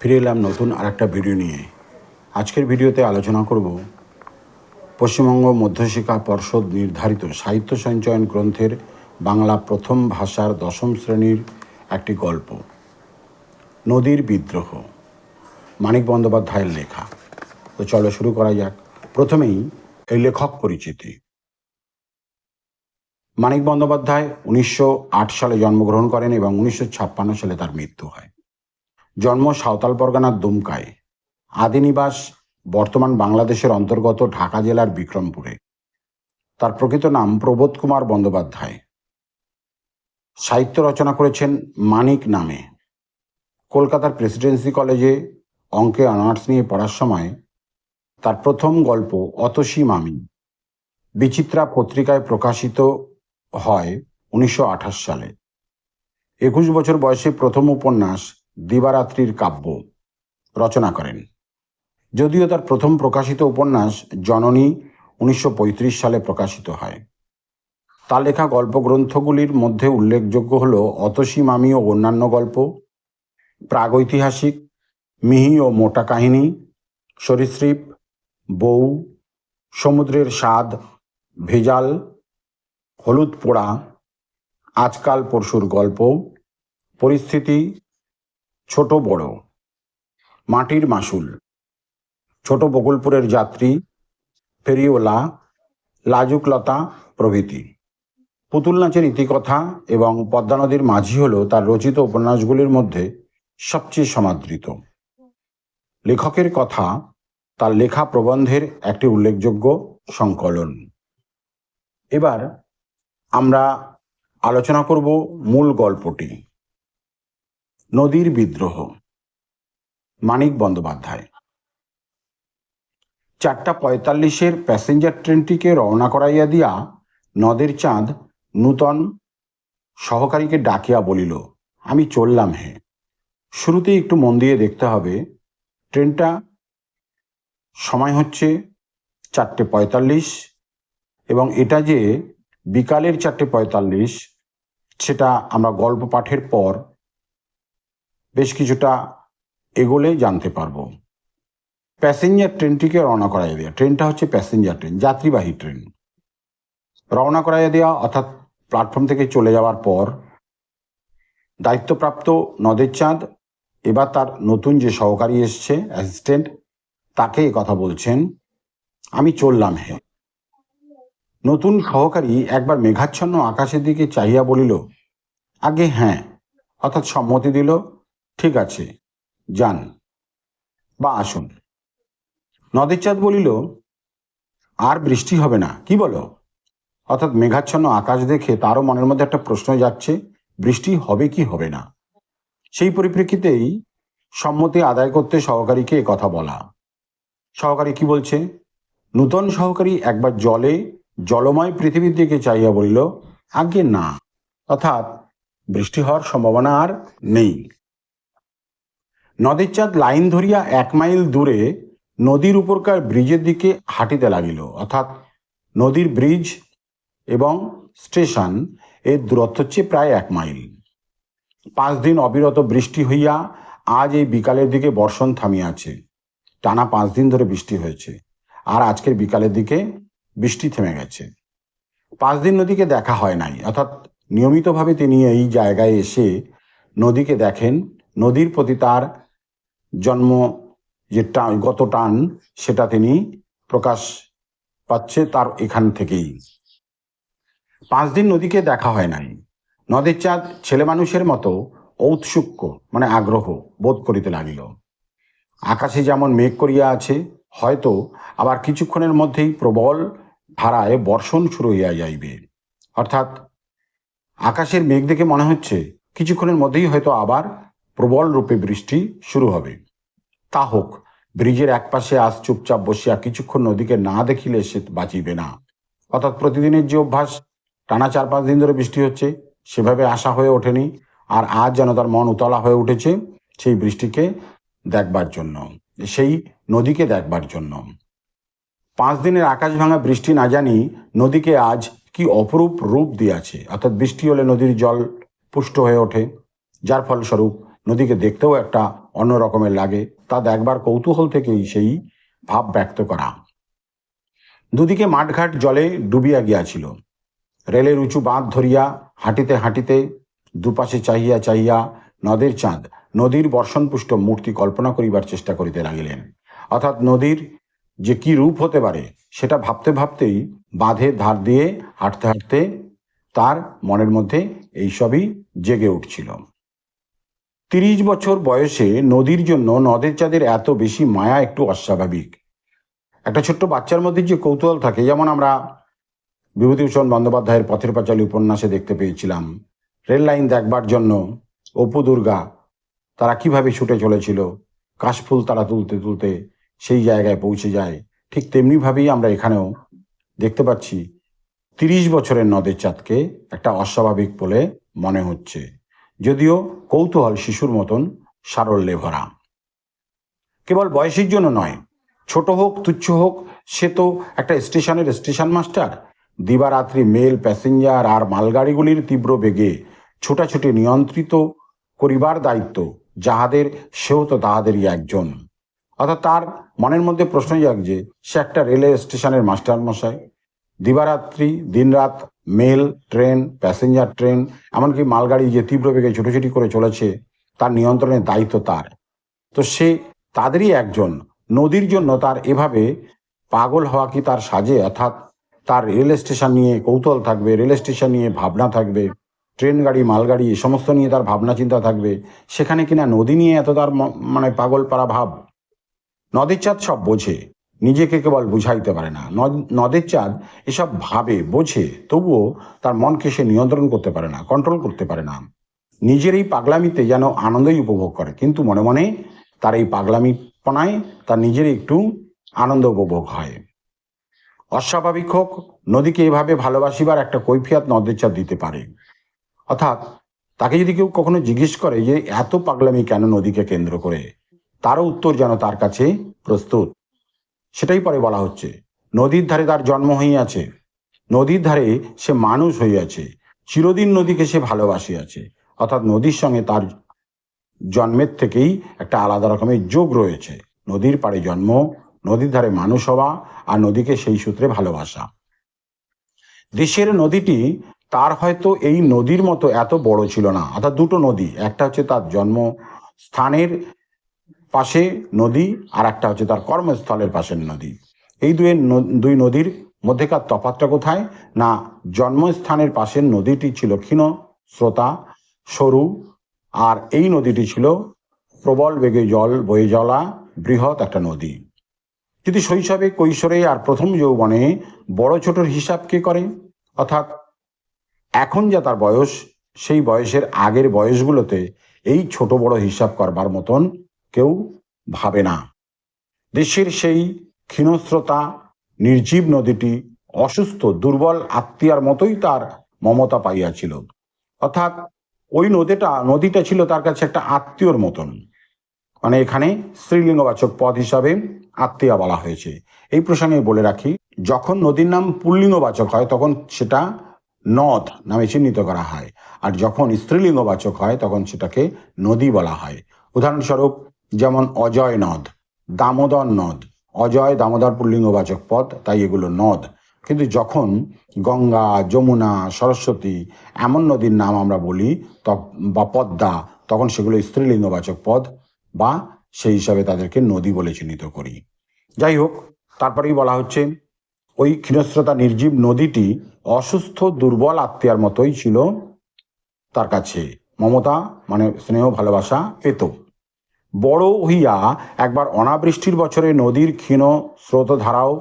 ফিরে এলাম নতুন আর একটা ভিডিও নিয়ে। আজকের ভিডিওতে আলোচনা করব পশ্চিমবঙ্গ মধ্যশিক্ষা পর্ষদ নির্ধারিত সাহিত্য সঞ্চয়ন গ্রন্থের বাংলা প্রথম ভাষার দশম শ্রেণির একটি গল্প। নদীর বিদ্রোহ। মানিক বন্দ্যোপাধ্যায়ের লেখা। তো চলো শুরু করা যাক। প্রথমেই এই লেখক পরিচিতি। মানিক বন্দ্যোপাধ্যায় উনিশশো আট সালে জন্মগ্রহণ করেন এবং উনিশশো ছাপ্পান্ন সালে তার মৃত্যু হয়। জন্ম সাঁওতাল পরগনার দুমকায়। আদিনিবাস বর্তমান বাংলাদেশের অন্তর্গত ঢাকা জেলার বিক্রমপুরে। তার প্রকৃত নাম প্রবোধ কুমার বন্দ্যোপাধ্যায়। সাহিত্য রচনা করেছেন মানিক নামে। কলকাতার প্রেসিডেন্সি কলেজে অঙ্কে অনার্স নিয়ে পড়ার সময় তার প্রথম গল্প অতসী মামি বিচিত্রা পত্রিকায় প্রকাশিত হয় উনিশশো আঠাশ সালে। একুশ বছর বয়সে প্রথম উপন্যাস দিবারাত্রির কাব্য রচনা করেন। যদিও তার প্রথম প্রকাশিত উপন্যাস জননী উনিশশো পঁয়ত্রিশ সালে প্রকাশিত হয়। তার লেখা গল্পগ্রন্থগুলির মধ্যে উল্লেখযোগ্য হল অতসী মামি ও অন্যান্য গল্প, প্রাগৈতিহাসিক, মিহি ও মোটা কাহিনী, সরীসৃপ, বউ, সমুদ্রের স্বাদ, ভেজাল, হলুদ পোড়া, আজকাল পরশুর গল্প, পরিস্থিতি ছোট বড়। মাটির মাসুল। ছোট বকুলপুরের যাত্রী ফেরিওলা, লাজুকলতা প্রভৃতি। পুতুল নাচের ইতিকথা এবং পদ্মা নদীর মাঝি হল তার রচিত উপন্যাসগুলির মধ্যে সবচেয়ে সমাদৃত। লেখকের কথা, তার লেখা প্রবন্ধের একটি উল্লেখযোগ্য সংকলন। এবার আমরা আলোচনা করব মূল গল্পটি। নদীর বিদ্রোহ। মানিক বন্দ্যোপাধ্যায়। চারটা পঁয়তাল্লিশের প্যাসেঞ্জার ট্রেনটিকে রওনা করাইয়া দিয়া নদের চাঁদ নূতন সহকারীকে ডাকিয়া বলিল, আমি চললাম হে। শুরুতেই একটু মন দিয়ে দেখতে হবে। ট্রেনটা সময় হচ্ছে চারটে পঁয়তাল্লিশ এবং এটা যে বিকালের চারটে পঁয়তাল্লিশ, সেটা আমরা গল্প পাঠের পর বেশ কিছুটা এগোলে জানতে পারব। প্যাসেঞ্জার ট্রেনটিকে রওনা করাইয়া দেওয়া ট্রেনটা হচ্ছে প্যাসেঞ্জার ট্রেন, যাত্রীবাহী ট্রেন। রওনা করাইয়া দেওয়া অর্থাৎ প্ল্যাটফর্ম থেকে চলে যাওয়ার পর দায়িত্বপ্রাপ্ত নদের চাঁদ, এবার তার নতুন যে সহকারী এসছে, অ্যাসিস্ট্যান্ট, তাকে কথা বলছেন, আমি চললাম হে। নতুন সহকারী একবার মেঘাচ্ছন্ন আকাশের দিকে চাহিয়া বলিল, আগে হ্যাঁ। অর্থাৎ সম্মতি দিল ঠিক আছে, যান। বা আসুন। নদের চাঁদ বলিল, আর বৃষ্টি হবে না, কি বলো? অর্থাৎ মেঘাচ্ছন্ন আকাশ দেখে তারও মনের মধ্যে একটা প্রশ্ন যাচ্ছে, বৃষ্টি হবে কি হবে না? সেই পরিপ্রেক্ষিতেই সম্মতি আদায় করতে সহকারীকে কথা বলা। সহকারী কি বলছে? নূতন সহকারী একবার জলে, জলময় পৃথিবীর দিকে চাইয়া বলিল আগে না, অর্থাৎ বৃষ্টি হওয়ার সম্ভাবনা আর নেই নদীর চাঁদ লাইন ধরিয়া এক মাইল দূরে নদীর উপরকার ব্রিজের দিকে হাঁটিতে লাগিল, অর্থাৎ নদীর ব্রিজ এবং স্টেশনের দূরত্ব হচ্ছে প্রায় এক মাইল। পাঁচ দিন অবিরত বৃষ্টি হইয়া আজ এই বিকালের দিকে বর্ষণ থামিয়াছে টানা পাঁচ দিন ধরে বৃষ্টি হয়েছে। আর আজকের বিকালের দিকে বৃষ্টি থেমে গেছে। পাঁচ দিন নদীকে দেখা হয় নাই, অর্থাৎ নিয়মিতভাবে তিনি এই জায়গায় এসে নদীকে দেখেন, নদীর প্রতি তার জন্ম যে টান, গত টান, সেটা তিনি প্রকাশ পাচ্ছে তার এখান থেকেই। পাঁচ দিন নদীকে দেখা হয় নাই। নদীর চাঁদ ছেলে মানুষের মতো ঔৎসুক্য মানে আগ্রহ বোধ করিতে লাগিল। আকাশে যেমন মেঘ করিয়া আছে, হয়তো আবার কিছুক্ষণের মধ্যেই প্রবল ধারায় বর্ষণ শুরু হইয়া যাইবে। অর্থাৎ আকাশের মেঘ দেখে মনে হচ্ছে, কিছুক্ষণের মধ্যেই হয়তো আবার প্রবল রূপে বৃষ্টি শুরু হবে। তা হোক, ব্রিজের একপাশে আজ চুপচাপ বসিয়া কিছুক্ষণ নদীকে না দেখিলে সে বাঁচিবে না। অর্থাৎ প্রতিদিনের যে অভ্যাস, টানা চার পাঁচ দিন ধরে বৃষ্টি হচ্ছে, সেভাবে আশা হয়ে ওঠেনি, আর আজ যেন তার মন উতলা হয়ে উঠেছে সেই বৃষ্টিকে দেখবার জন্য, সেই নদীকে দেখবার জন্য। পাঁচ দিনের আকাশ ভাঙা বৃষ্টি না জানি নদীকে আজ কি অপরূপ রূপ দিয়াছে, অর্থাৎ বৃষ্টি হলে নদীর জল পুষ্ট হয়ে ওঠে, যার ফলস্বরূপ নদীকে দেখতেও একটা অন্য রকমের লাগে। তা দেখবার কৌতূহল থেকেই সেই ভাব ব্যক্ত করা। দুদিকে মাঠঘাট জলে ডুবিয়া গিয়াছিল। রেলের উঁচু বাঁধ ধরিয়া হাঁটিতে হাঁটিতে দুপাশে চাহিয়া চাহিয়া নদের চাঁদ, নদীর বর্ষণপুষ্ট মূর্তি কল্পনা করিবার চেষ্টা করিতে লাগিলেন। অর্থাৎ নদীর যে কি রূপ হতে পারে, সেটা ভাবতে ভাবতেই বাঁধের ধার দিয়ে হাঁটতে হাঁটতে তার মনের মধ্যে এইসবই জেগে উঠছিল। তিরিশ বছর বয়সে নদীর জন্য নদের চাঁদের এত বেশি মায়া একটু অস্বাভাবিক। একটা ছোট্ট বাচ্চার মধ্যে যে কৌতূহল থাকে, যেমন আমরা বিভূতিভূষণ বন্দ্যোপাধ্যায়ের পথের পাঁচালী উপন্যাসে দেখতে পেয়েছিলাম। রেল লাইন দেখবার জন্য অপু দুর্গা তারা কীভাবে ছুটে চলেছিল কাশফুল তারা তুলতে তুলতে সেই জায়গায় পৌঁছে যায়, ঠিক তেমনিভাবেই আমরা এখানেও দেখতে পাচ্ছি তিরিশ বছরের নদের চাঁদকে একটা অস্বাভাবিক বলে মনে হচ্ছে। যদিও কৌতূহল শিশুর মতন সারল্যে ভরা। কেবল বয়সের জন্য নয়, ছোট হোক, তুচ্ছ হোক, সে তো একটা স্টেশনের স্টেশন মাস্টার। দিবারাত্রি মেল, প্যাসেঞ্জার আর মালগাড়িগুলির তীব্র বেগে ছোটাছুটি নিয়ন্ত্রিত করিবার দায়িত্ব যাহাদের, সেও তো তাহাদেরই একজন। অর্থাৎ তার মনের মধ্যে প্রশ্ন জাগছে সে একটা রেলওয়ে স্টেশনের মাস্টার মশাই দিবারাত্রি দিনরাত মেল, ট্রেন, প্যাসেঞ্জার ট্রেন, এমনকি মালগাড়ি যে তীব্র বেগে ছুটোছুটি করে চলেছে, তার নিয়ন্ত্রণের দায়িত্ব তার। তো সে তাদেরই একজন, নদীর জন্য তার এভাবে পাগল হওয়া কি তার সাজে? অর্থাৎ তার রেল স্টেশন নিয়ে কৌতূহল থাকবে, রেল স্টেশন নিয়ে ভাবনা থাকবে, ট্রেন, গাড়ি, মালগাড়ি, এ সমস্ত নিয়ে তার ভাবনা চিন্তা থাকবে, সেখানে কিনা নদী নিয়ে এত তার মানে পাগল পারা ভাব? নদীর চাঁদ সব বোঝে। নিজেকে কেবল বুঝাইতে পারে না। নদ- নদের চাঁদ এসব ভাবে, বোঝে, তবুও তার মনকে সে নিয়ন্ত্রণ করতে পারে না কন্ট্রোল করতে পারে না। নিজের এই পাগলামিতে যেন আনন্দই উপভোগ করে, কিন্তু মনে মনে তার এই পাগলামিপনায় তার নিজের একটু আনন্দ উপভোগ হয়। অস্বাভাবিক হোক, নদীকে এভাবে ভালোবাসিবার একটা কৈফিয়াত নদের চাঁদ দিতে পারে। অর্থাৎ তাকে যদি কেউ কখনো জিজ্ঞেস করে যে, এত পাগলামি কেন নদীকে কেন্দ্র করে? তারও উত্তর যেন তার কাছে প্রস্তুত। সেটাই পরে বলা হচ্ছে। নদীর ধারে তার জন্ম হইয়াছে। নদীর ধারে সে মানুষ হইয়াছে। চিরদিন নদীকে সে ভালোবাসিয়াছে। অর্থাৎ নদীর সঙ্গে তার জন্মের থেকেই একটা আলাদা রকমের যোগ রয়েছে। নদীর পাড়ে জন্ম, নদীর ধারে মানুষ হওয়া আর নদীকে সেই সূত্রে ভালোবাসা। দেশের নদীটি তার হয়তো এই নদীর মতো এত বড় ছিল না। অর্থাৎ দুটো নদী, একটা হচ্ছে তার জন্ম স্থানের পাশে নদী আর একটা হচ্ছে তার কর্মস্থলের পাশের নদী। এই দুই দুই নদীর মধ্যেকার তফাতটা কোথায়? না, জন্মস্থানের পাশের নদীটি ছিল ক্ষীণ, স্রোতা, সরু, আর এই নদীটি ছিল প্রবল বেগে জল বয়ে জলা বৃহৎ একটা নদী। যদি শৈশবে, কৈশোরে আর প্রথম যৌবনে বড় ছোটর হিসাব কে করে? অর্থাৎ এখন যা তার বয়স, সেই বয়সের আগের বয়সগুলোতে এই ছোট বড় হিসাব করবার মতন কেউ ভাবে না। দেশের সেই ক্ষীণস্রোতা, নির্জীব নদীটি অসুস্থ, দুর্বল আত্মীয়ার মতোই তার মমতা পাইয়াছিল। অর্থাৎ ওই নদীটা নদীটা ছিল তার কাছে একটা আত্মীয়র মতন। মানে এখানে স্ত্রীলিঙ্গবাচক পদ হিসাবে আত্মীয়া বলা হয়েছে। এই প্রসঙ্গে বলে রাখি, যখন নদীর নাম পুল্লিঙ্গবাচক হয়, তখন সেটা নদ নামে চিহ্নিত করা হয়। আর যখন স্ত্রীলিঙ্গবাচক হয়, তখন সেটাকে নদী বলা হয়। উদাহরণস্বরূপ যেমন অজয় নদ, দামোদর নদ, অজয় দামোদর পুল্লিঙ্গবাচক পদ তাই এগুলো নদ। কিন্তু যখন গঙ্গা, যমুনা, সরস্বতী এমন নদীর নাম আমরা বলি বা পদ্মা, তখন সেগুলো স্ত্রীলিঙ্গবাচক পদ বা সেই হিসাবে তাদেরকে নদী বলে চিহ্নিত করি। যাই হোক, তারপরেই বলা হচ্ছে, ওই ক্ষীণস্রোতা নির্জীব নদীটি অসুস্থ, দুর্বল আত্মীয়ার মতোই ছিল তার কাছে। মমতা মানে স্নেহ, ভালোবাসা পেত। বড় হইয়া একবার অনাবৃষ্টির বছরে নদীর ক্ষীণ স্রোতধারাও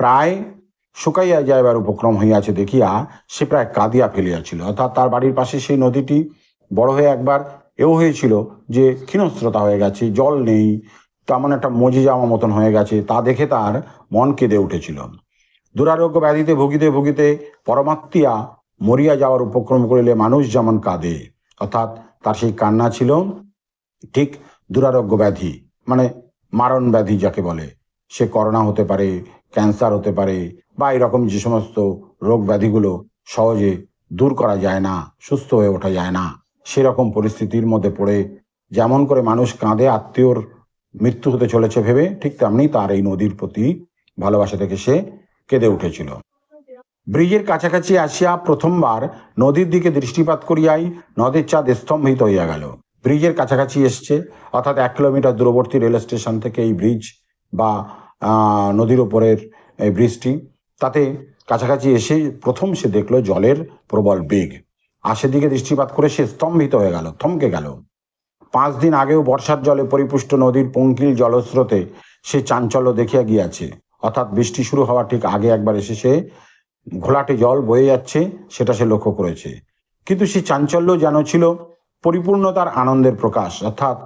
প্রায় শুকাইয়া যাইবার উপক্রম হইয়াছে দেখিয়া সে প্রায় কাঁদিয়া ফেলিয়াছিল। অর্থাৎ তার বাড়ির পাশে সেই নদীটি বড় হয়ে একবার এও হয়েছিল যে ক্ষীণস্রোতা হয়ে গেছে, জল নেই তেমন একটা মজে যাওয়া মতন হয়ে গেছে, তা দেখে তার মন কেঁদে উঠেছিল। দুরারোগ্য ব্যাধিতে ভুগিতে ভুগিতে পরমাত্মীয়া মরিয়া যাওয়ার উপক্রম করিলে মানুষ যেমন কাঁদে, অর্থাৎ তার সেই কান্না ছিল, ঠিক দুরারোগ্য ব্যাধি মানে মারণ ব্যাধি যাকে বলে, সে করোনা হতে পারে, ক্যান্সার হতে পারে, বা এরকম যে সমস্ত রোগ ব্যাধিগুলো সহজে দূর করা যায় না, সুস্থ হয়ে ওঠা যায় না, সেরকম পরিস্থিতির মধ্যে পড়ে, যেমন করে মানুষ কাঁদে, আত্মীয়র মৃত্যু হতে চলেছে ভেবে, ঠিক তেমনি তার এই নদীর প্রতি ভালোবাসা থেকে সে কেঁদে উঠেছিল। ব্রিজের কাছাকাছি আসিয়া প্রথমবার নদীর দিকে দৃষ্টিপাত করিয়াই নদের চাঁদ স্তম্ভিত হইয়া গেল। ব্রিজের কাছাকাছি এসছে। অর্থাৎ এক কিলোমিটার দূরবর্তী রেল স্টেশন থেকে এই ব্রিজ বা নদীর ওপরের এই ব্রিজটি। তাতে কাছাকাছি এসে প্রথম সে দেখল জলের প্রবল বেগ। আর সেদিকে দৃষ্টিপাত করে সে স্তম্ভিত হয়ে গেল, থমকে গেল। পাঁচ দিন আগেও বর্ষার জলে পরিপুষ্ট নদীর পঙ্কিল জলস্রোতে সে চাঞ্চল্য দেখিয়া গিয়াছে। অর্থাৎ বৃষ্টি শুরু হওয়ার ঠিক আগে একবার এসে সে ঘোলাটে জল বয়ে যাচ্ছে, সেটা সে লক্ষ্য করেছে। কিন্তু সে চাঞ্চল্য যেন ছিল পরিপূর্ণতার আনন্দের প্রকাশ, অর্থাৎ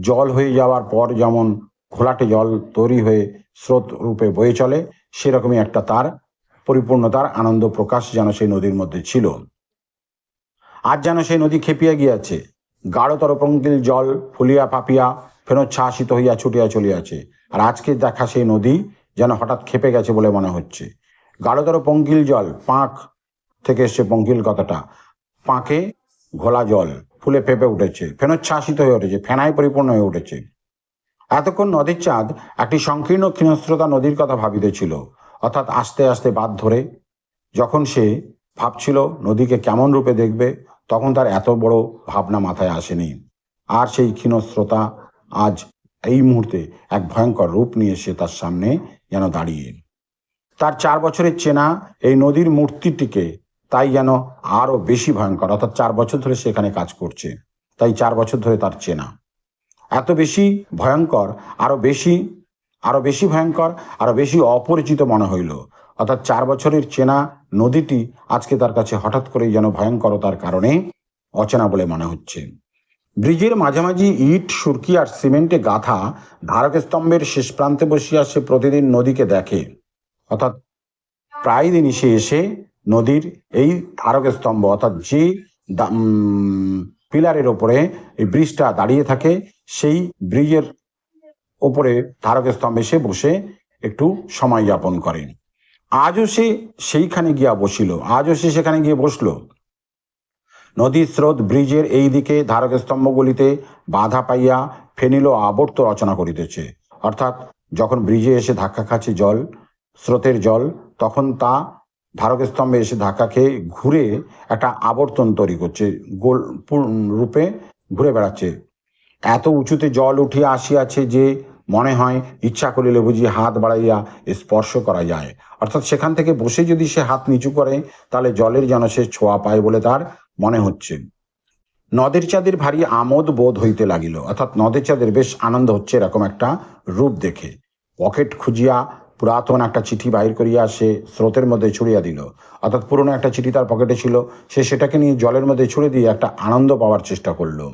জল হয়ে যাওয়ার পর যেমন ঘোলাটে জল তৈরি হয়ে স্রোত রূপে বয়ে চলে, সেরকমই একটা তার পরিপূর্ণতার আনন্দ প্রকাশ যেন সেই নদীর মধ্যে ছিল। আজ যেন সেই নদী খেপিয়া গিয়াছে। গাঢ়তর পঙ্কিল জল ফুলিয়া ফাপিয়া ফেনোচ্ছ্বাসিত হইয়া ছুটিয়া চলিয়াছে। আর আজকে দেখা সেই নদী যেন হঠাৎ খেপে গেছে বলে মনে হচ্ছে। গাঢ়তর পঙ্কিল জল, পাঁক থেকে এসছে পঙ্কিল কথাটা, পাঁকে ঘোলা জল। ফুলে ফেপে উঠেছে ফেনোচ্ছ্বাসিত হয়ে উঠেছে, ফেনায় পরিপূর্ণ হয়ে উঠেছে। এতক্ষণ নদীর চাঁদ একটি সংকীর্ণ ক্ষীণস্রোতা নদীর কথা ভাবিতেছিল অর্থাৎ আস্তে আস্তে বাদ ধরে। যখন সে ভাবছিল নদীকে কেমন রূপে দেখবে, তখন তার এত বড় ভাবনা মাথায় আসেনি। আর সেই ক্ষীণস্রোতা আজ এই মুহূর্তে এক ভয়ঙ্কর রূপ নিয়ে সে তার সামনে যেন দাঁড়িয়ে। তার চার বছরের চেনা এই নদীর মূর্তিটিকে তাই যেন আরও বেশি ভয়ঙ্কর, অর্থাৎ চার বছর ধরে সে এখানে কাজ করছে, তাই চার বছর ধরে তার চেনা। এত বেশি ভয়ঙ্কর, আরও বেশি আরও বেশি ভয়ঙ্কর, আরও বেশি অপরিচিত মনে হইল। অর্থাৎ চার বছরের চেনা নদীটি আজকে তার কাছে হঠাৎ করেই যেন ভয়ঙ্করতার কারণে অচেনা বলে মনে হচ্ছে। ব্রিজের মাঝামাঝি ইট, সুরকি আর সিমেন্টে গাথা ধারক স্তম্ভের শেষ প্রান্তে বসিয়া সে প্রতিদিন নদীকে দেখে। অর্থাৎ প্রায় দিনই সে এসে নদীর এই ধারক স্তম্ভ অর্থাৎ যে পিলারের ওপরে এই ব্রিজটা দাঁড়িয়ে থাকে, সেই ব্রিজের ওপরে ধারক স্তম্ভে সে বসে একটু সময় যাপন করেন। আজও সে সেইখানে গিয়া বসিল, আজও সে সেখানে গিয়ে বসল। নদীর স্রোত ব্রিজের এই দিকে ধারক স্তম্ভগুলিতে বাধা পাইয়া ফেনিল আবর্ত রচনা করিতেছে। অর্থাৎ যখন ব্রিজে এসে ধাক্কা খাচ্ছে জল, স্রোতের জল, তখন তা ধারক স্তম্ভে এসে ধাক্কা খেয়ে ঘুরে একটা আবর্তন তৈরি করছে। গোল রূপে ঘুরে বেড়াচ্ছে। এত উঁচুতে জল উঠিয়া আসিয়াছে যে মনে হয় ইচ্ছা করিলে বুঝি হাত বাড়াইয়া স্পর্শ করা যায়। অর্থাৎ সেখান থেকে বসে যদি সে হাত নিচু করে, তাহলে জলের যেন সে ছোঁয়া পায় বলে তার মনে হচ্ছে। নদের চাঁদের ভারী আমোদ বোধ হইতে লাগিল। অর্থাৎ নদের চাঁদের বেশ আনন্দ হচ্ছে এরকম একটা রূপ দেখে। পকেট খুঁজিয়া পুরাতন একটা চিঠি বাইর করিয়া সে স্রোতের মধ্যে ছুড়িয়া দিল। অর্থাৎ পুরনো একটা চিঠি তার পকেটে ছিল। সে সেটাকে নিয়ে জলের মধ্যে ছুড়ে দিয়ে একটা আনন্দ পাওয়ার চেষ্টা করল।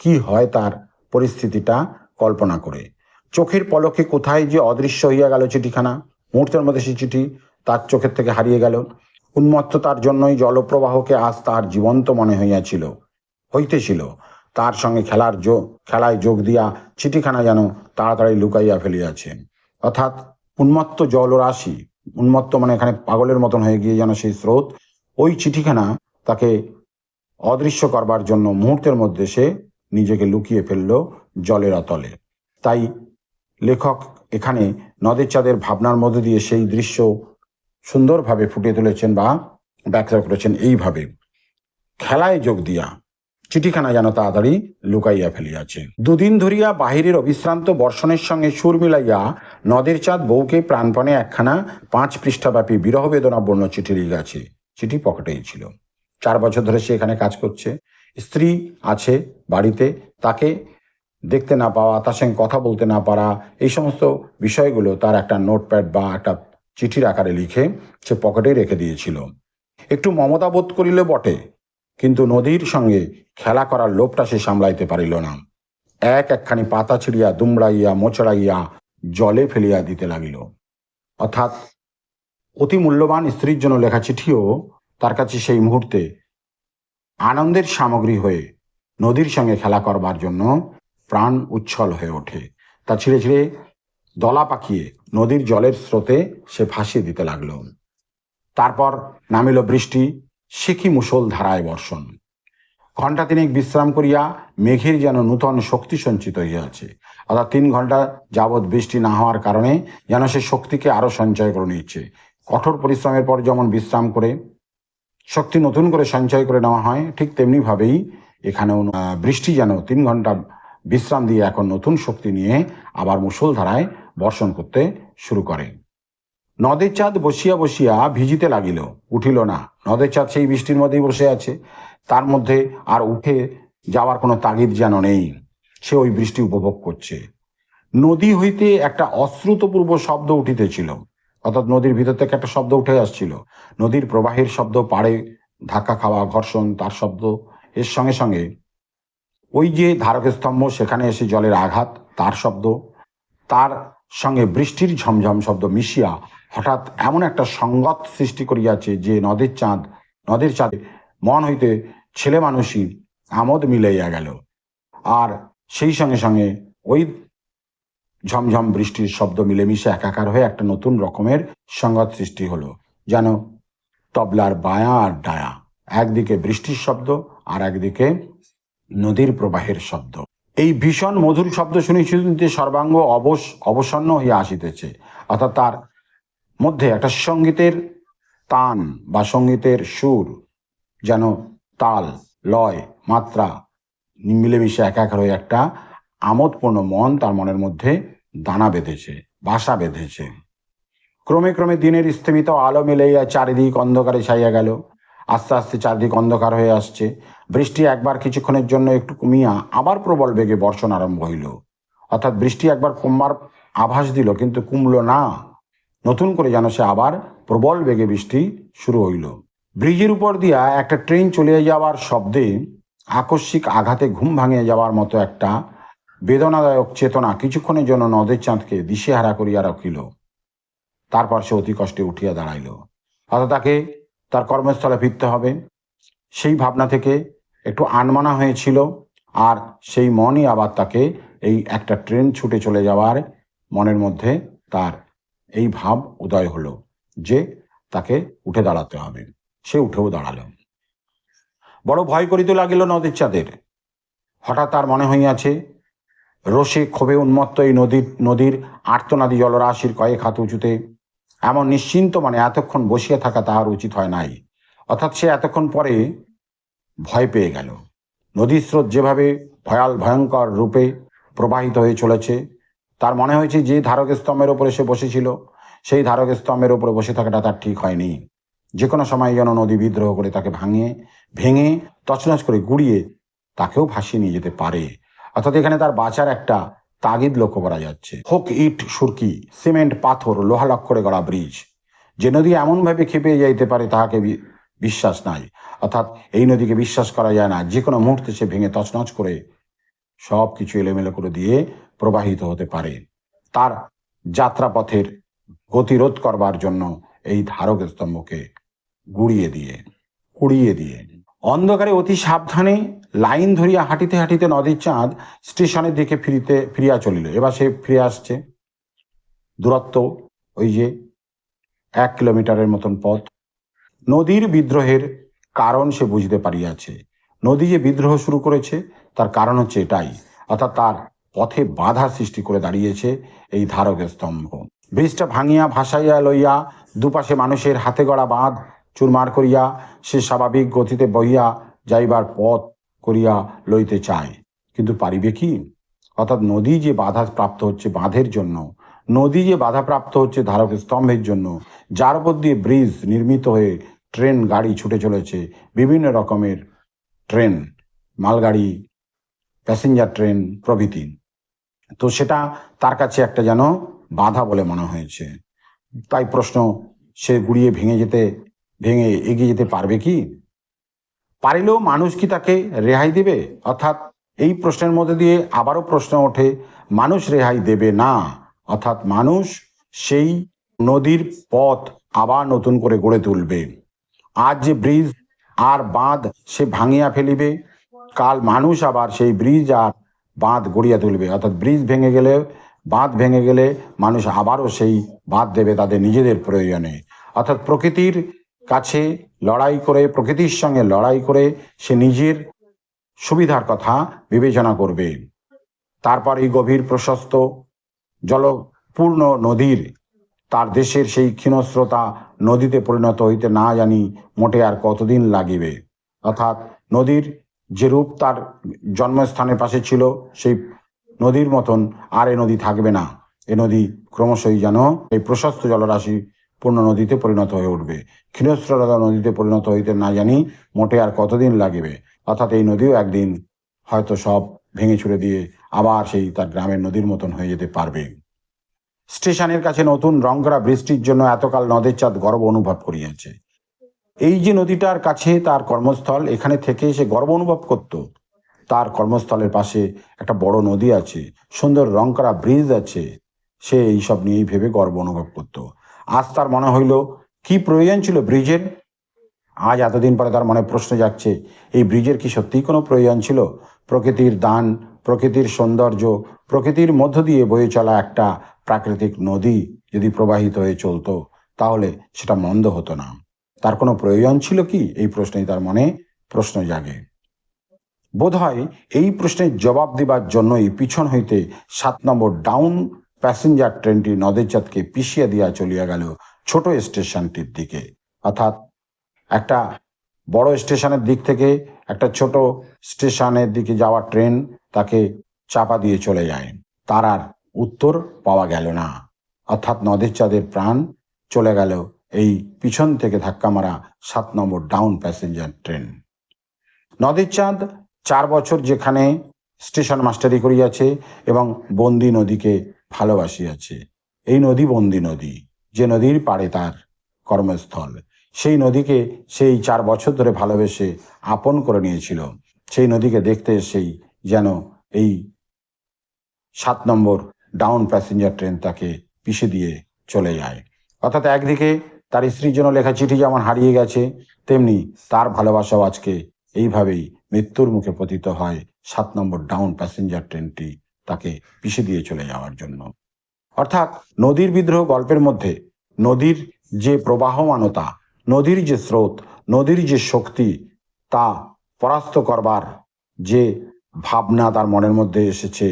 কি হয় তার পরিস্থিতিটা কল্পনা করে। চোখের পলকে কোথায় যে অদৃশ্য হইয়া গেল চিঠিখানা? মুহূর্তের মধ্যে সেই চিঠি তার চোখের থেকে হারিয়ে গেল। উন্মত্ততার জন্যই জলপ্রবাহকে আজ তার জীবন্ত মনে হইয়াছিল, হইতেছিল। তার সঙ্গে খেলার যোগ খেলায় যোগ দিয়া চিঠিখানা যেন তাড়াতাড়ি লুকাইয়া ফেলিয়াছে। অর্থাৎ উন্মত্ত জলরাশি উন্মত্ত মানে এখানে পাগলের মতন হয়ে গিয়ে যেন সেই স্রোত, ওই চিঠিখানা তাকে অদৃশ্য করবার জন্য মুহূর্তের মধ্যে সে নিজেকে লুকিয়ে ফেলল জলের অতলে। তাই লেখক এখানে নদের চাঁদের ভাবনার মধ্যে দিয়ে সেই দৃশ্য সুন্দরভাবে ফুটিয়ে তুলেছেন বা ব্যাখ্যা করেছেন এইভাবে। খেলায় যোগ দিয়া চিঠিখানা যেন তাড়াতাড়ি লুকাইয়া ফেলিয়াছে। দুদিন ধরিয়া বাহিরের অবিশ্রান্ত বর্ষণের সঙ্গে সুর মিলাইয়া নদের চাঁদ বউকে প্রাণপণে একখানা পাঁচ পৃষ্ঠাব্যাপী বিরহ বেদনাবর্ণ চিঠি লিখেছে চিঠি পকেটেই ছিল। চার বছর ধরে সে এখানে কাজ করছে। স্ত্রী আছে বাড়িতে, তাকে দেখতে না পাওয়া, তার সঙ্গে কথা বলতে না পারা, এই সমস্ত বিষয়গুলো তার একটা নোটপ্যাড বা একটা চিঠির আকারে লিখে সে পকেটেই রেখে দিয়েছিল। একটু মমতা বোধ করিলে বটে। কিন্তু নদীর সঙ্গে খেলা করার লোভটা সে সামলাইতে পারিল না। এক একখানি পাতা ছিঁড়িয়া দুমড়াইয়া মোচড়াইয়া জলে ফেলিয়া দিতে লাগিল। অর্থাৎ অতি মূল্যবান স্ত্রীর জন্য লেখা চিঠিও তার কাছে সেই মুহূর্তে আনন্দের সামগ্রী হয়ে নদীর সঙ্গে খেলা করবার জন্য প্রাণ উচ্ছল হয়ে ওঠে। তা ছিঁড়ে ছিঁড়ে দলা পাকিয়ে নদীর জলের স্রোতে সে ভাসিয়ে দিতে লাগল। তারপর নামিল বৃষ্টি সে কি মুষল ধারায় বর্ষণ? ঘণ্টা তিনেক বিশ্রাম করিয়া মেঘের যেন নূতন শক্তি সঞ্চিত হইয়াছে। অর্থাৎ তিন ঘণ্টা যাবৎ বৃষ্টি না হওয়ার কারণে যেন সে শক্তিকে আরও সঞ্চয় করে নিচ্ছে কঠোর পরিশ্রমের পর যেমন বিশ্রাম করে, শক্তি নতুন করে সঞ্চয় করে নেওয়া হয়, ঠিক তেমনি ভাবেই এখানেও বৃষ্টি যেন তিন ঘণ্টা বিশ্রাম দিয়ে এখন নতুন শক্তি নিয়ে আবার মুষলধারায় বর্ষণ করতে শুরু করে। নদের চাঁদ বসিয়া বসিয়া ভিজিতে লাগিল, উঠিল না। নদের চাঁদ সেই বৃষ্টির মধ্যেই বসে আছে। তার মধ্যে আর উঠে যাওয়ার কোনো তাগিদ যেন নেই। সে ওই বৃষ্টি উপভোগ করছে। নদী হইতে একটা অশ্রুতপূর্ব শব্দ উঠিতেছিল। অর্থাৎ নদীর ভিতর থেকে একটা শব্দ উঠে আসছিল। নদীর প্রবাহের শব্দ, পাড়ে ধাক্কা খাওয়া, ঘর্ষণ, তার শব্দ। এর সঙ্গে সঙ্গে ওই যে ধারক স্তম্ভ সেখানে এসে জলের আঘাত, তার শব্দ, তার সঙ্গে বৃষ্টির ঝমঝম শব্দ মিশিয়া হঠাৎ এমন একটা সংগত সৃষ্টি করিয়াছে যে নদের চাঁদ, নদের চাঁদে মন হইতে ছেলে মানুষই আমোদ মিলাইয়া গেল। আর সেই সঙ্গে সঙ্গে ওই ঝমঝম বৃষ্টির শব্দ মিলেমিশে একাকার হয়ে একটা নতুন রকমের সংগত সৃষ্টি হলো, যেন তবলার বায়া আর ডায়া, একদিকে বৃষ্টির শব্দ আর একদিকে নদীর প্রবাহের শব্দ। এই ভীষণ মধুর শব্দ শুনি সর্বাঙ্গ অবস অবসন্ন হইয়া আসিতেছে, অর্থাৎ তার মধ্যে একটা সঙ্গীতের তান বা সঙ্গীতের সুর যেন তাল, লয়, মাত্রা মিলেমিশে একাকার হয়ে একটা আমোদপূর্ণ মন তার মনের মধ্যে দানা বেঁধেছে, বাসা বেঁধেছে। ক্রমে ক্রমে দিনের স্থিমিত আলো মিলাইয়া চারিদিক অন্ধকারে ছাইয়া গেল। আস্তে আস্তে চারিদিক অন্ধকার হয়ে আসছে। বৃষ্টি একবার কিছুক্ষণের জন্য একটু কমিয়া আবার প্রবল বেগে বর্ষণ আরম্ভ হইল। অর্থাৎ বৃষ্টি একবার কমবার আভাস দিল, কিন্তু কমল না। নতুন করে যেন সে আবার প্রবল বেগে বৃষ্টি শুরু হইল। ব্রিজের উপর দিয়া একটা ট্রেন চলে যাওয়ার শব্দে আকস্মিক আঘাতে ঘুম ভাঙিয়ে যাওয়ার মতো একটা বেদনাদায়ক চেতনা কিছুক্ষণের জন্য নদের চাঁদকে দিশেহারা করিয়া রাখিল। তারপর সে অতি কষ্টে উঠিয়া দাঁড়াইল। অর্থাৎ তাকে তার কর্মস্থলে ফিরতে হবে। সেই ভাবনা থেকে একটু আনমানা হয়েছিল আর সেই মনই আবার তাকে এই একটা ট্রেন ছুটে চলে যাওয়ার মনের মধ্যে তার এই ভাব উদয় হলো যে তাকে উঠে দাঁড়াতে হবে। সে উঠেও দাঁড়াল। বড় ভয় করিতে লাগিল নদীর চাঁদের। হঠাৎ তার মনে হইয়াছে রোষে ক্ষোভে উন্মত্ত এই নদীর নদীর আর্তনাদি জলরাশির কয়েক হাত উঁচুতে এমন নিশ্চিন্ত মানে এতক্ষণ বসিয়া থাকা তাহার উচিত হয় নাই। অর্থাৎ সে এতক্ষণ পরে ভয় পেয়ে গেল। নদীর স্রোত যেভাবে ভয়াল, ভয়ঙ্কর রূপে প্রবাহিত হয়ে চলেছে তার মনে হয়েছে যে ধারক স্তম্ভের ওপরে সে বসেছিল, সেই ধারক স্তম্ভের ওপরে বসে থাকাটা তার ঠিক হয়নি। যে কোনো সময় যেন নদী বিদ্রোহ করে তাকে ভাঙে, ভেঙে, তছনছ করে গুড়িয়ে তাকেও ভাসিয়ে নিয়ে যেতে পারে। অর্থাৎ এখানে তার বাঁচার একটা তাগিদ লক্ষ্য করা যাচ্ছে। হোক ইট, সুরকি, সিমেন্ট, পাথর, লোহা লক্ষ্যরে গড়া ব্রিজ, যে নদী এমনভাবে খেপে যাইতে পারে তাহাকে বিশ্বাস নাই। অর্থাৎ এই নদীকে বিশ্বাস করা যায় না। যে কোনো মুহূর্তে সে ভেঙে তছনছ করে সব কিছু এলোমেলো করে দিয়ে প্রবাহিত হতে পারে। তার যাত্রাপথের গতিরোধ করবার জন্য এই ধারক স্তম্ভকে গুড়িয়ে দিয়ে, কুড়িয়ে দিয়ে। অন্ধকারে অতি সাবধানে লাইন ধরিয়া হাঁটিতে হাঁটিতে নদীর চাঁদ স্টেশনের দিকে ফিরিতে, ফিরিয়া চলিল। এবার সে ফিরে আসছে। দূরত্ব, ওই যে এক কিলোমিটারের মতন পথ। নদীর বিদ্রোহের কারণ সে বুঝতে পারিয়াছে। নদী যে বিদ্রোহ শুরু করেছে, তার কারণ হচ্ছে এটাই। অর্থাৎ তার পথে বাধা সৃষ্টি করে দাঁড়িয়েছে এই ধারক স্তম্ভ। ব্রিজটা ভাঙিয়া, ভাসাইয়া, লইয়া, দুপাশে মানুষের হাতে গড়া বাঁধ চুরমার করিয়া, সে স্বাভাবিক গতিতে বহিয়া যাইবার পথ করিয়া লইতে চায়। কিন্তু পারিবে কি? অর্থাৎ নদী যে বাধা প্রাপ্ত হচ্ছে বাঁধের জন্য, নদী যে বাধা প্রাপ্ত হচ্ছে ধারক স্তম্ভের জন্য, যার উপর দিয়ে ব্রিজ নির্মিত হয়ে ট্রেন, গাড়ি ছুটে চলেছে, বিভিন্ন রকমের ট্রেন, মালগাড়ি প্যাসেঞ্জার ট্রেন প্রভৃতি। তো সেটা তার কাছে একটা যেন বাধা বলে মনে হয়েছে। তাই প্রশ্ন, সে গুড়িয়ে ভেঙে যেতে, ভেঙে এগিয়ে যেতে পারবে কি? পারিলেও মানুষ কি তাকে রেহাই দেবে? অর্থাৎ এই প্রশ্নের মধ্যে দিয়ে আবারও প্রশ্ন ওঠে, মানুষ রেহাই দেবে না? অর্থাৎ মানুষ সেই নদীর পথ আবার নতুন করে গড়ে তুলবে। আজ যে ব্রিজ, আর বাঁধ সে ভাঙিয়া ফেলিবে কাল মানুষ আবার সেই ব্রিজ আর বাঁধ গড়িয়া তুলবে। অর্থাৎ ব্রিজ ভেঙে গেলে, বাঁধ ভেঙে গেলে মানুষ আবারও সেই বাঁধ দেবে তাদের নিজেদের প্রয়োজনে। অর্থাৎ প্রকৃতির কাছে লড়াই করে, প্রকৃতির সঙ্গে লড়াই করে সে নিজের সুবিধার কথা বিবেচনা করবে। তারপর এই গভীর প্রশস্ত, জলপূর্ণ নদীর, তার দেশের সেই ক্ষীণস্রোতা নদীতে পরিণত হইতে না জানি মোটে আর কতদিন লাগিবে। অর্থাৎ নদীর যে রূপ তার জন্মস্থানের পাশে ছিল, সেই নদীর মতন আর এ নদী থাকবে না। এ নদী ক্রমশই যেন এই প্রশস্ত জলরাশি পূর্ণ নদীতে পরিণত হয়ে উঠবে। ক্ষীণস্রোতা নদীতে পরিণত হইতে না জানি মোটে আর কতদিন লাগিবে। অর্থাৎ এই নদীও একদিন হয়তো সব ভেঙে ছুড়ে দিয়ে আবার সেই তার গ্রামের নদীর মতন হয়ে যেতে পারবে। স্টেশনের কাছে নতুন রং করা বৃষ্টির জন্য এতকাল নদের চাঁদ গর্ব অনুভব করিয়াছে। এই যে নদীটার কাছে তার কর্মস্থল, এখানে থেকে সে গর্ব অনুভব করত। তার কর্মস্থলের পাশে একটা বড় নদী আছে, সুন্দর রং করা ব্রিজ আছে। সে এইসব নিয়েই ভেবে গর্ব অনুভব করত। আজ তার মনে হইল, কি প্রয়োজন ছিল ব্রিজের? আজ এতদিন পরে তার মনে প্রশ্ন যাচ্ছে এই ব্রিজের কি সত্যিই কোনো প্রয়োজন ছিল? প্রকৃতির দান, প্রকৃতির সৌন্দর্য, প্রকৃতির মধ্য দিয়ে বয়ে চলা একটা প্রাকৃতিক নদী যদি প্রবাহিত হয়ে চলতো, তাহলে সেটা মন্দ হতো না। তার কোনো প্রয়োজন ছিল কি? এই প্রশ্নেই তার মনে প্রশ্ন জাগে। বোধহয় এই প্রশ্নের জবাব দেবার জন্যই পিছন হইতে সাত নম্বর ডাউন প্যাসেঞ্জার ট্রেনটি নদের চাঁদকে পিষিয়ে দিয়া চলিয়া গেল ছোট স্টেশনটির দিকে। অর্থাৎ একটা বড় স্টেশনের দিক থেকে একটা ছোট স্টেশনের দিকে যাওয়া ট্রেন তাকে চাপা দিয়ে চলে যায়। তার আর উত্তর পাওয়া গেল না। অর্থাৎ নদের চাঁদের প্রাণ চলে গেল এই পিছন থেকে ধাক্কা মারা সাত নম্বর ডাউন প্যাসেঞ্জার ট্রেন নদের চাঁদ চার বছর যেখানে স্টেশন মাস্টারি করিয়াছে এবং বন্দি নদীকে ভালোবাসিয়াছে। এই নদী বন্দি নদী, যে নদীর পাড়ে তার কর্মস্থল। সেই নদীকে সেই চার বছর ধরে ভালোবেসে আপন করে নিয়েছিল। সেই নদীকে দেখতে এসেই যেন এই সাত নম্বর ডাউন প্যাসেঞ্জার ট্রেন তাকে পিষে দিয়ে চলে যায়। অর্থাৎ একদিকে তার স্ত্রীর জন্য লেখা চিঠি যেমন হারিয়ে গেছে, তেমনি তার ভালোবাসাও আজকে এইভাবেই মৃত্যুর মুখে পতিত হয়। সাত নম্বর ডাউন প্যাসেঞ্জার ট্রেনটি তাকে পিষে দিয়ে চলে যাওয়ার জন্য। অর্থাৎ নদীর বিদ্রোহ গল্পের মধ্যে নদীর যে প্রবাহমানতা, নদীর যে স্রোত, নদীর যে শক্তি, তা পরাস্ত করবার যে ভাবনা তার মনের মধ্যে এসেছে,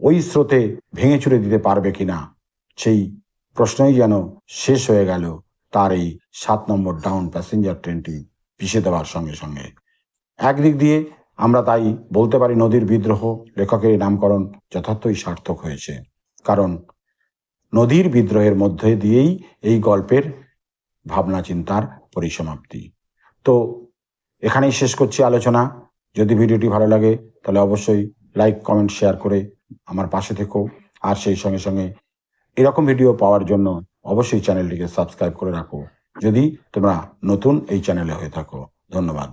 ওই স্রোতে ভেঙে চুরে দিতে পারবে কিনা, সেই প্রশ্নই যেন শেষ হয়ে গেল। তার এই সাত নম্বর ডাউন প্যাসেঞ্জার ট্রেনটি পিষে দেওয়ার সঙ্গে সঙ্গে। একদিক দিয়ে আমরা তাই বলতে পারি নদীর বিদ্রোহ, লেখকের নামকরণ যথার্থই সার্থক হয়েছে। কারণ নদীর বিদ্রোহের মধ্যে দিয়েই এই গল্পের ভাবনা চিন্তার পরিসমাপ্তি। তো এখানেই শেষ করছি আলোচনা। যদি ভিডিওটি ভালো লাগে, তাহলে অবশ্যই লাইক কমেন্ট শেয়ার করে আমার পাশে থেকো। আর সেই সঙ্গে সঙ্গে এরকম ভিডিও পাওয়ার জন্য অবশ্যই চ্যানেলটিকে সাবস্ক্রাইব করে রাখো। যদি তোমরা নতুন এই চ্যানেলে হয়ে থাকো ধন্যবাদ।